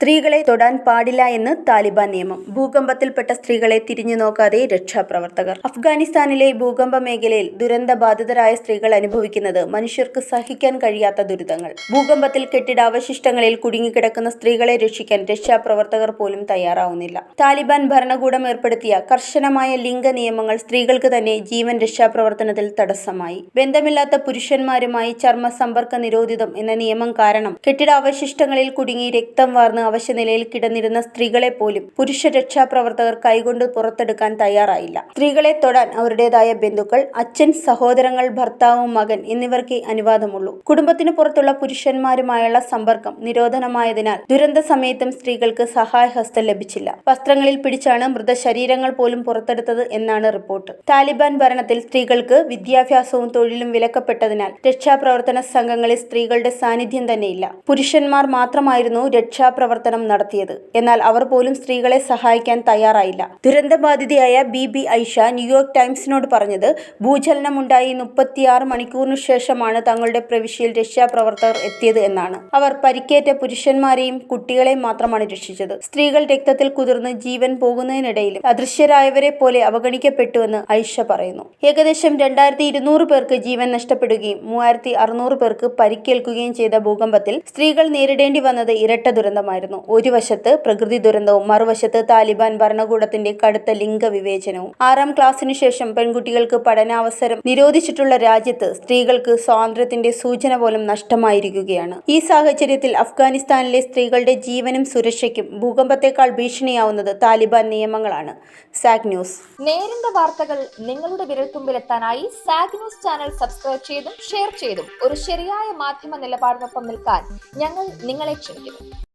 സ്ത്രീകളെ തൊടാൻ പാടില്ല എന്ന് താലിബാൻ നിയമം. ഭൂകമ്പത്തിൽപ്പെട്ട സ്ത്രീകളെ തിരിഞ്ഞു നോക്കാതെ രക്ഷാപ്രവർത്തകർ. അഫ്ഗാനിസ്ഥാനിലെ ഭൂകമ്പ മേഖലയിൽ ദുരന്തബാധിതരായ സ്ത്രീകൾ അനുഭവിക്കുന്നത് മനുഷ്യർക്ക് സഹിക്കാൻ കഴിയാത്ത ദുരിതങ്ങൾ. ഭൂകമ്പത്തിൽ കെട്ടിടാവശിഷ്ടങ്ങളിൽ കുടുങ്ങിക്കിടക്കുന്ന സ്ത്രീകളെ രക്ഷിക്കാൻ രക്ഷാപ്രവർത്തകർ പോലും തയ്യാറാവുന്നില്ല. താലിബാൻ ഭരണകൂടം ഏർപ്പെടുത്തിയ കർശനമായ ലിംഗ നിയമങ്ങൾ സ്ത്രീകൾക്ക് തന്നെ ജീവൻ രക്ഷാപ്രവർത്തനത്തിൽ തടസ്സമായി. ബന്ധമില്ലാത്ത പുരുഷന്മാരുമായി ചർമ്മ സമ്പർക്ക നിരോധിതം എന്ന നിയമം കാരണം കെട്ടിടാവശിഷ്ടങ്ങളിൽ കുടുങ്ങി രക്തം വാർന്ന് അവശനിലയിൽ കിടന്നിരുന്ന സ്ത്രീകളെ പോലും പുരുഷ രക്ഷാപ്രവർത്തകർ കൈകൊണ്ട് പുറത്തെടുക്കാൻ തയ്യാറായില്ല. സ്ത്രീകളെ തൊടാൻ അവരുടേതായ ബന്ധുക്കൾ അച്ഛൻ സഹോദരങ്ങൾ ഭർത്താവ് മകൻ എന്നിവർക്കേ അനുവാദമുള്ളൂ. കുടുംബത്തിന് പുറത്തുള്ള പുരുഷന്മാരുമായുള്ള സമ്പർക്കം നിരോധനമായതിനാൽ ദുരന്ത സമയത്തും സ്ത്രീകൾക്ക് സഹായഹസ്തം ലഭിച്ചില്ല. വസ്ത്രങ്ങളിൽ പിടിച്ചാണ് മൃതശരീരങ്ങൾ പോലും പുറത്തെടുത്തത് എന്നാണ് റിപ്പോർട്ട്. താലിബാൻ ഭരണത്തിൽ സ്ത്രീകൾക്ക് വിദ്യാഭ്യാസവും തൊഴിലും വിലക്കപ്പെട്ടതിനാൽ രക്ഷാപ്രവർത്തന സംഘങ്ങളിൽ സ്ത്രീകളുടെ സാന്നിധ്യം തന്നെയില്ല. പുരുഷന്മാർ മാത്രമായിരുന്നു രക്ഷാപ്രവർത്തനം നടത്തിയത്. എന്നാൽ അവർ പോലും സ്ത്രീകളെ സഹായിക്കാൻ തയ്യാറായില്ല. ദുരന്തബാധിതയായ ബി ബി ഐഷ ന്യൂയോർക്ക് ടൈംസിനോട് പറഞ്ഞത് ഭൂചലനമുണ്ടായി മുപ്പത്തിയാറ് മണിക്കൂറിനു ശേഷമാണ് തങ്ങളുടെ പ്രവിശ്യയിൽ രക്ഷാപ്രവർത്തകർ എത്തിയത് എന്നാണ്. അവർ പരിക്കേറ്റ പുരുഷന്മാരെയും കുട്ടികളെയും മാത്രമാണ് രക്ഷിച്ചത്. സ്ത്രീകൾ രക്തത്തിൽ കുതിർന്ന് ജീവൻ പോകുന്നതിനിടയിലും അദൃശ്യരായവരെ പോലെ അവഗണിക്കപ്പെട്ടുവെന്ന് ഐഷ പറയുന്നു. ഏകദേശം രണ്ടായിരത്തി ഇരുന്നൂറ് പേർക്ക് ജീവൻ നഷ്ടപ്പെടുകയും മൂവായിരത്തി അറുന്നൂറ് പേർക്ക് പരിക്കേൽക്കുകയും ചെയ്ത ഭൂകമ്പത്തിൽ സ്ത്രീകൾ നേരിടേണ്ടി വന്നത് ഇരട്ട ദുരന്തമായിരുന്നു. ഒരു വശത്ത് പ്രകൃതി ദുരന്തവും മറുവശത്ത് താലിബാൻ ഭരണകൂടത്തിന്റെ കടുത്ത ലിംഗ വിവേചനവും ആറാം ക്ലാസ്സിനു ശേഷം പെൺകുട്ടികൾക്ക് പഠനാവസരം നിരോധിച്ചിട്ടുള്ള രാജ്യത്ത് സ്ത്രീകൾക്ക് സ്വാതന്ത്ര്യത്തിന്റെ സൂചന പോലും നഷ്ടമായിരിക്കുകയാണ്. ഈ സാഹചര്യത്തിൽ അഫ്ഗാനിസ്ഥാനിലെ സ്ത്രീകളുടെ ജീവനും സുരക്ഷയ്ക്കും ഭൂകമ്പത്തെക്കാൾ ഭീഷണിയാവുന്നത് താലിബാൻ നിയമങ്ങളാണ്. സാഗ് ന്യൂസ്. നേരിന്റെ വാർത്തകൾ നിങ്ങളുടെ വിരൽത്തുമ്പിലെത്താനായി സാഗ് ന്യൂസ് ചാനൽ സബ്സ്ക്രൈബ് ചെയ്തും ഷെയർ ചെയ്തും ഒരു ശരിയായ മാധ്യമ നിലപാടിനൊപ്പം നിൽക്കാൻ ഞങ്ങൾ നിങ്ങളെ ക്ഷണിക്കുന്നു.